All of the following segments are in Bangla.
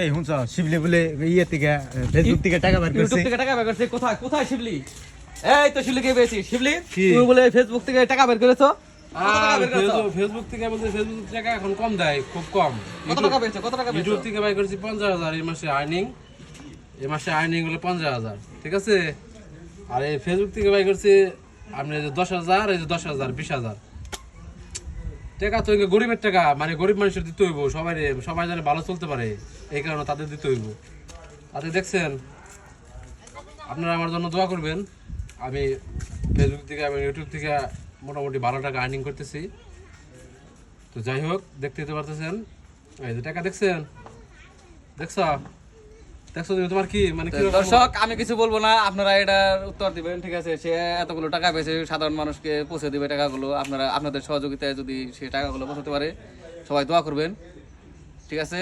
এই শুনছ শিবলি বলে ইয়ে থেকে ফেসবুক থেকে টাকা বার ইউটিউব করছে। থেকে টাকা বের করছে কোথায় কোথায় শিবলি? এই তো শিবলিকে পেয়েছি। শিবলি তুমি বলে ফেসবুক থেকে টাকা বের করেছ? আর ফেসবুক থেকে বলতে ফেসবুক টাকা এখন কম দেয় খুব কম। কত টাকা পেয়েছ? কত টাকা পেয়েছ? ইউটিউব থেকে বাই করেছি পঞ্চাশ হাজার এই মাসে আর্নিং এই মাসে আর্নিং হলো পঞ্চাশ হাজার ঠিক আছে? আর এই ফেসবুক থেকে বাই করছি আপনি যে দশ হাজার এই যে দশ হাজার বিশ হাজার। টাকা তো গরিবের টাকা মানে গরিব মানুষের দিতে হইব, সবাই সবাই যেন ভালো চলতে পারে, এই কারণে তাদের দিতে হইব। আপনি দেখছেন, আপনারা আমার জন্য দোয়া করবেন, আমি ফেসবুক থেকে, আমি ইউটিউব থেকে মোটামুটি ভালো টাকা আর্নিং করতেছি। তো যাই হোক, দেখতে পারতেছেন, এই যে টাকা দেখছেন, দেখছ? দেখছ তুমি তোমার কি মানে দর্শক আমি কিছু বলব না আপনারা এটার উত্তর দিবেন ঠিক আছে? সে এতগুলো টাকা পেয়েছে সাধারণ মানুষকে পৌঁছে দিবে টাকাগুলো আপনারা আপনাদের সহযোগিতায় যদি সে টাকাগুলো পৌঁছাতে পারে সবাই দোয়া করবেন ঠিক আছে?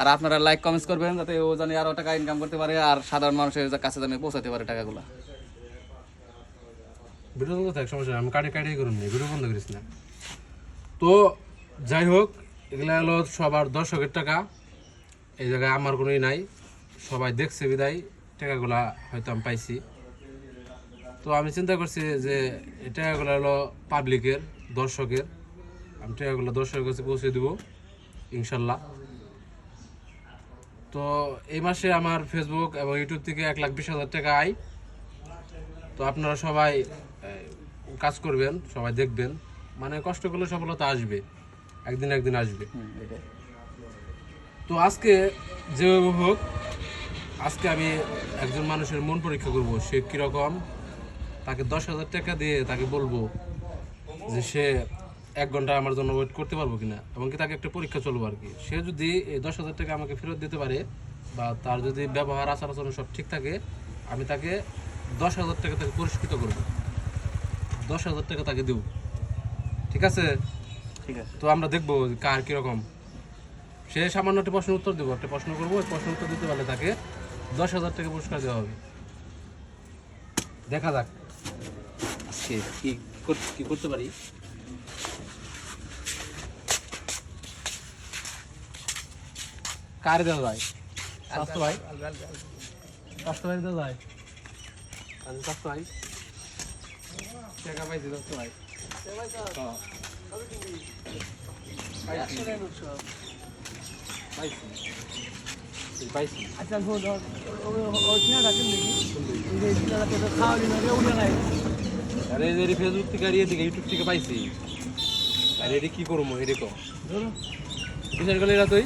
আর আপনারা লাইক কমেন্টস করবেন যাতে ও জানি আরও টাকা ইনকাম করতে পারে আর সাধারণ মানুষের কাছে জানি পৌঁছাতে পারে টাকাগুলো। ভিডিও থাক সমস্যা আমি কাটে কাটে করুন নি ভিডিও বন্ধ করিস না। তো যাই হোক এগুলা হলো সবার দর্শকের টাকা। এই জায়গায় আমার কোনোই নাই। সবাই দেখছে বিদায়, টাকাগুলা হয়তো আমি পাইছি। তো আমি চিন্তা করছি যে এই টাকাগুলো হলো পাবলিকের দর্শকের। আমি টাকাগুলো দর্শকের কাছে পৌঁছে দেবো, ইনশাল্লাহ। তো এই মাসে আমার ফেসবুক এবং ইউটিউব থেকে এক লাখ বিশ হাজার টাকা আয়। তো আপনারা সবাই কাজ করবেন, সবাই দেখবেন। মানে কষ্ট করলে সফলতা আসবে, একদিন একদিন আসবে। তো আজকে যেভাবে হোক আজকে আমি একজন মানুষের মন পরীক্ষা করব সে কীরকম? তাকে দশ হাজার টাকা দিয়ে তাকে বলব যে সে এক ঘণ্টা আমার জন্য ওয়েট করতে পারব কিনা এবং কি তাকে একটা পরীক্ষা চলবো আর কি। সে যদি এই দশ হাজার টাকা আমাকে ফেরত দিতে পারে বা তার যদি ব্যবহার আচার আচরণ সব ঠিক থাকে আমি তাকে দশ হাজার টাকা তাকে পুরস্কৃত করব। দশ হাজার টাকা তাকে দেব। ঠিক আছে? ঠিক আছে। তো আমরা দেখব কার কীরকম। সে সামান্য একটা প্রশ্ন উত্তর দেবো। একটা প্রশ্ন করব ওই প্রশ্ন উত্তর দিতে পারলে তাকে দশ হাজার টাকা পুরস্কার দেওয়া হবে। দেখা যাক। আজকে কি কর- কি করতে পারি? কার দেওয়া যায়? স্বাস্থ্য ভাই। স্বাস্থ্য ভাই দেওয়া যায়। স্বাস্থ্য ভাই। টাকা পাইছি স্বাস্থ্য ভাই। হ্যাঁ। আচ্ছা ওই এই কিনাটাতে তো খাওয়া দিন উঠে নাই আরে ফেসবুক থেকে আর ইয়ে ইউটিউব থেকে পাইছি। আর এটি কি করব এরকম বিশাল গেলে তুই?